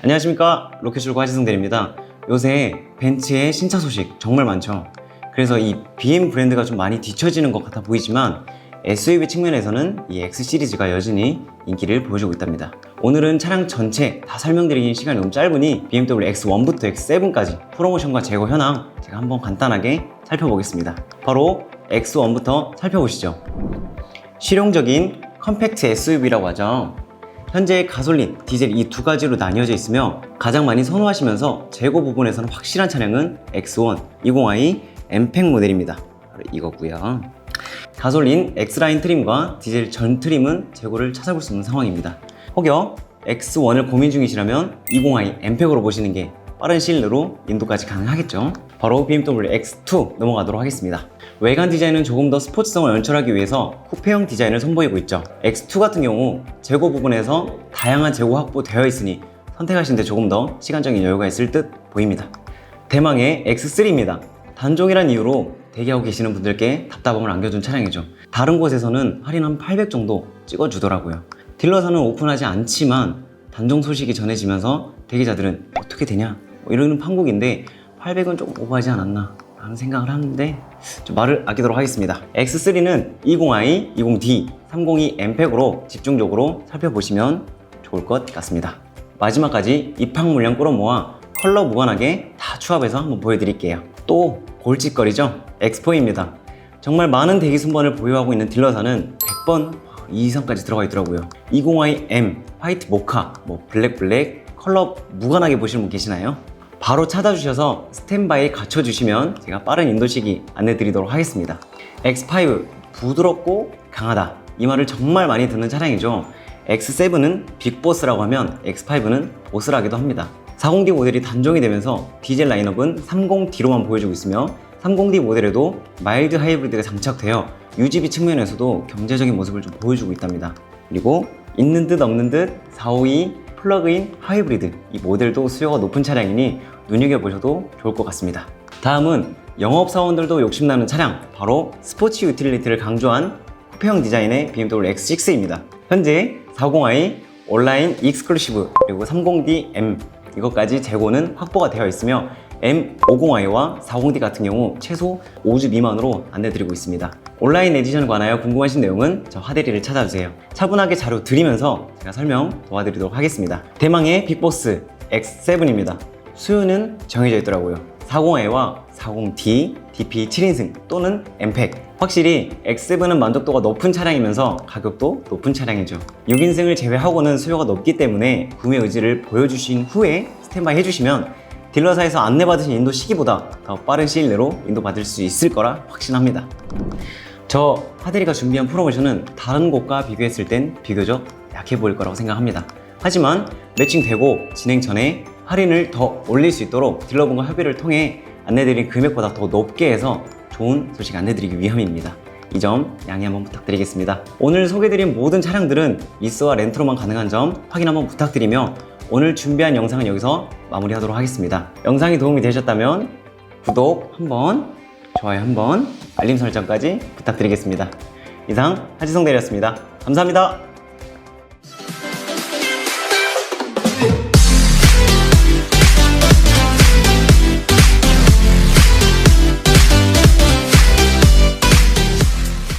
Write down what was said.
안녕하십니까? 로켓출구 하지성 대리입니다. 요새 벤츠의 신차 소식 정말 많죠. 그래서 이 BM 브랜드가 좀 많이 뒤처지는 것 같아 보이지만 SUV 측면에서는 이 X 시리즈가 여전히 인기를 보여주고 있답니다. 오늘은 차량 전체 다 설명드리긴 시간이 너무 짧으니 BMW X1부터 X7까지 프로모션과 재고 현황 제가 한번 간단하게 살펴보겠습니다. 바로 X1부터 살펴보시죠. 실용적인 컴팩트 SUV라고 하죠. 현재 가솔린, 디젤 이 두 가지로 나뉘어져 있으며 가장 많이 선호하시면서 재고 부분에서는 확실한 차량은 X1 20i 엠팩 모델입니다. 바로 이거고요. 가솔린 X라인 트림과 디젤 전 트림은 재고를 찾아볼 수 없는 상황입니다. 혹여 X1을 고민 중이시라면 20i 엠팩으로 보시는 게 빠른 시일 내로 인도까지 가능하겠죠. 바로 BMW X2 넘어가도록 하겠습니다. 외관 디자인은 조금 더 스포츠성을 연출하기 위해서 쿠페형 디자인을 선보이고 있죠. X2 같은 경우 재고 부분에서 다양한 재고 확보되어 있으니 선택하시는데 조금 더 시간적인 여유가 있을 듯 보입니다. 대망의 X3입니다. 단종이란 이유로 대기하고 계시는 분들께 답답함을 안겨준 차량이죠. 다른 곳에서는 할인 한 800 정도 찍어주더라고요. 딜러사는 오픈하지 않지만 단종 소식이 전해지면서 대기자들은 어떻게 되냐 뭐 이러는 판국인데 800은 조금 오버하지 않았나 라는 생각을 하는데 좀 말을 아끼도록 하겠습니다. X3는 20i, 20D, 302 엠팩으로 집중적으로 살펴보시면 좋을 것 같습니다. 마지막까지 입학 물량 끌어모아 컬러 무관하게 다 추합해서 한번 보여드릴게요. 또 골칫거리죠? 엑스포입니다. 정말 많은 대기 순번을 보유하고 있는 딜러사는 100번 이상까지 들어가 있더라고요. 20i M, 화이트 모카, 뭐 블랙 블랙, 컬러 무관하게 보시는 분 계시나요? 바로 찾아주셔서 스탠바이에 갖춰주시면 제가 빠른 인도 시기 안내드리도록 하겠습니다. X5 부드럽고 강하다 이 말을 정말 많이 듣는 차량이죠. X7은 빅보스라고 하면 X5는 보스라기도 합니다. 40D 모델이 단종이 되면서 디젤 라인업은 30D로만 보여주고 있으며 30D 모델에도 마일드 하이브리드가 장착되어 UGB 측면에서도 경제적인 모습을 좀 보여주고 있답니다. 그리고 있는 듯 없는 듯 452 플러그인 하이브리드 이 모델도 수요가 높은 차량이니 눈여겨보셔도 좋을 것 같습니다. 다음은 영업사원들도 욕심나는 차량 바로 스포츠 유틸리티를 강조한 쿠페형 디자인의 BMW X6입니다. 현재 40i 온라인 익스클루시브 그리고 30D M 이것까지 재고는 확보가 되어 있으며 M50i와 40D 같은 경우 최소 5주 미만으로 안내드리고 있습니다. 온라인 에디션에 관하여 궁금하신 내용은 저 하대리를 찾아주세요. 차분하게 자료 드리면서 제가 설명 도와드리도록 하겠습니다. 대망의 빅보스 X7입니다. 수요는 정해져 있더라고요. 40i와 40D, DP 7인승 또는 엠팩 확실히 X7은 만족도가 높은 차량이면서 가격도 높은 차량이죠 6인승을 제외하고는 수요가 높기 때문에 구매 의지를 보여주신 후에 스탠바이 해주시면 딜러사에서 안내받으신 인도 시기보다 더 빠른 시일 내로 인도받을 수 있을 거라 확신합니다 저 하데리가 준비한 프로모션은 다른 곳과 비교했을 땐 비교적 약해 보일 거라고 생각합니다. 하지만 매칭되고 진행 전에 할인을 더 올릴 수 있도록 딜러분과 협의를 통해 안내드린 금액보다 더 높게 해서 좋은 소식 안내드리기 위함입니다. 이 점 양해 한번 부탁드리겠습니다. 오늘 소개드린 모든 차량들은 리스와 렌트로만 가능한 점 확인 한번 부탁드리며 오늘 준비한 영상은 여기서 마무리하도록 하겠습니다. 영상이 도움이 되셨다면 구독 한번 좋아요 한번 알림 설정까지 부탁드리겠습니다. 이상 하지성 대리였습니다. 감사합니다.